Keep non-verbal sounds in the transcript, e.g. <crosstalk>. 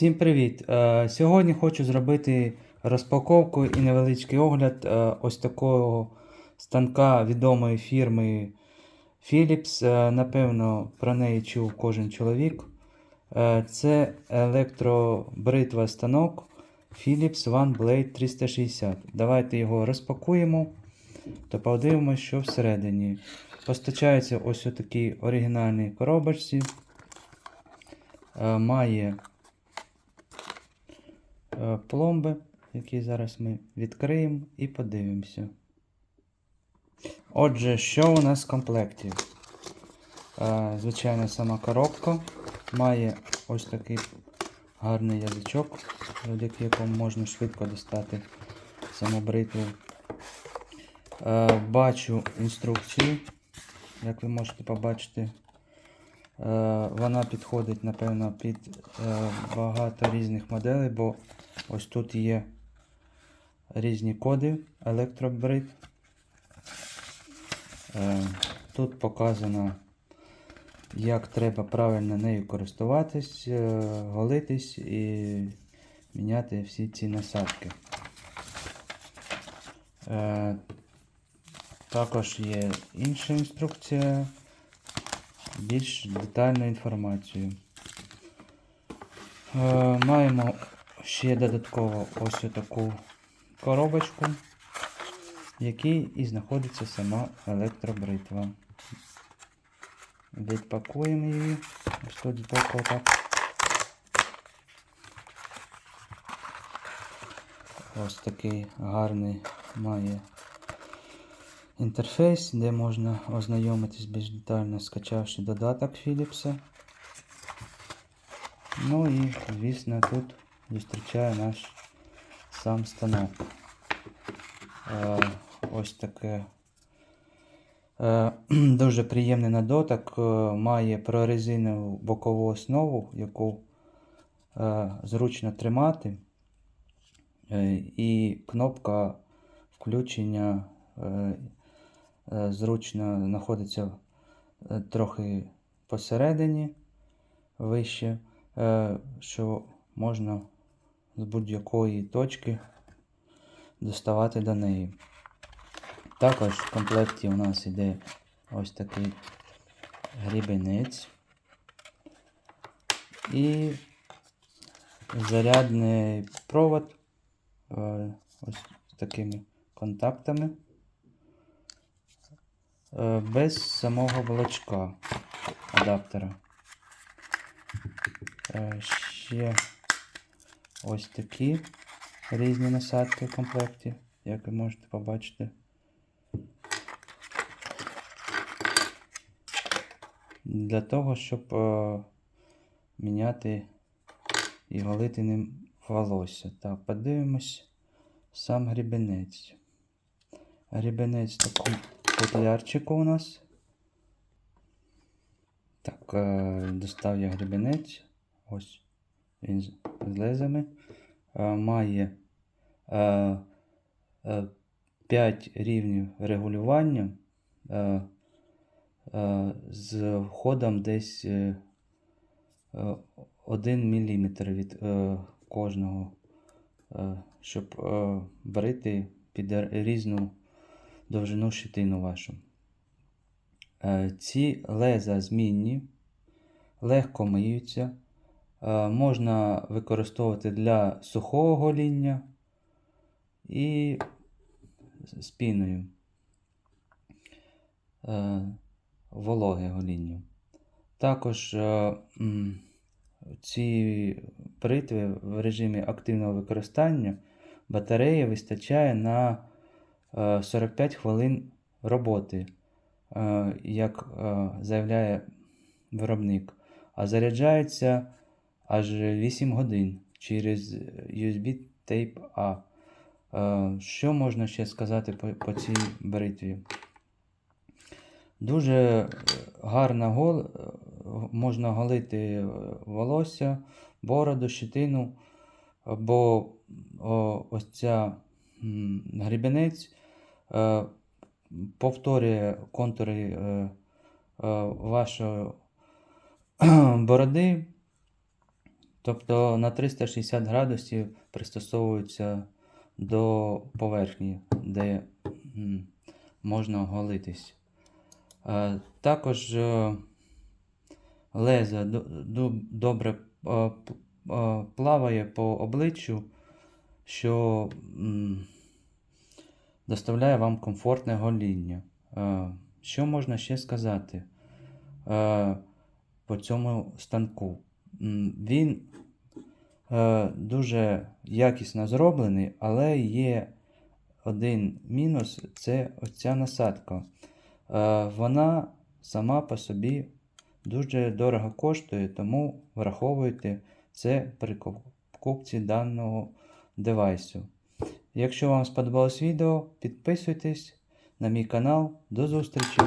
Всім привіт! Е, Сьогодні хочу зробити розпаковку і невеличкий огляд е, ось такого станка відомої фірми Philips. Е, Напевно, про неї чув кожен чоловік. Це електробритва станок Philips One Blade 360. Давайте його розпакуємо та подивимося, що всередині. Постачається ось у такій оригінальній коробочці. Має пломби, які зараз ми відкриємо і подивимося. Отже, що у нас в комплекті? Е, Звичайно, сама коробка має ось такий гарний язичок, завдяки якому можна швидко достати саму бритву. Е, Бачу інструкцію, як ви можете побачити. Е, Вона підходить, напевно, під е, багато різних моделей, бо ось тут є різні коди електробрит. Е, Тут показано, як треба правильно нею користуватись, голитись і міняти всі ці насадки. Також є інша інструкція, більш детальну інформацію. Е, Маємо ще додатково ось таку коробочку, в якій і знаходиться сама електробритва. Відпакуємо її. Ось тут збоку так. Ось такий гарний має інтерфейс, де можна ознайомитись більш детально, скачавши додаток Philips. Ну і, звісно, тут зустрічає наш сам станок. Е, ось таке е, <clears throat> дуже приємний на дотик. Е, має прорезинову бокову основу, яку зручно тримати. І кнопка включення зручно знаходиться е, трохи посередині вище, е, що можна з будь-якої точки доставати до неї. Також в комплекті у нас йде ось такий грібенець і зарядний провод е, ось з такими контактами. Е, Без самого волочка адаптера. Е, Ще ось такі різні насадки в комплекті, як ви можете побачити. Для того, щоб е, міняти і голити ним волосся. Так, подивимось сам грібенець. Грібенець такому футлярчику у нас. Так, е, достав я грібенець. Ось він з лезами. Е, Має е, е, 5 рівнів регулювання з входом десь е, е, 1 мм від кожного, щоб брити під різну довжину щитину вашу. Е, Ці леза змінні, легко миються, е, можна використовувати для сухого гоління і з піною е, вологе гоління. Також ці бритви в режимі активного використання батареї вистачає на 45 хвилин роботи, е, як е, заявляє виробник, а заряджається аж 8 годин через USB Type-A. Е, Що можна ще сказати по, цій бритві? Дуже е, гарна гол, е, можна голити е, волосся, бороду, щетину, бо ось ця грібенець е, повторює контури е, е, вашої <clears throat> бороди Тобто на 360 градусів пристосовується до поверхні, де можна оголитись. Е, Також е, лезо добре е, е, плаває по обличчю, що доставляє вам комфортне гоління. Е, Що можна ще сказати е, по цьому станку? Він е, дуже якісно зроблений, але є один мінус це оця насадка. Вона сама по собі дуже дорого коштує, тому враховуйте це при покупці даного девайсу. Якщо вам сподобалось відео, підписуйтесь на мій канал. До зустрічі!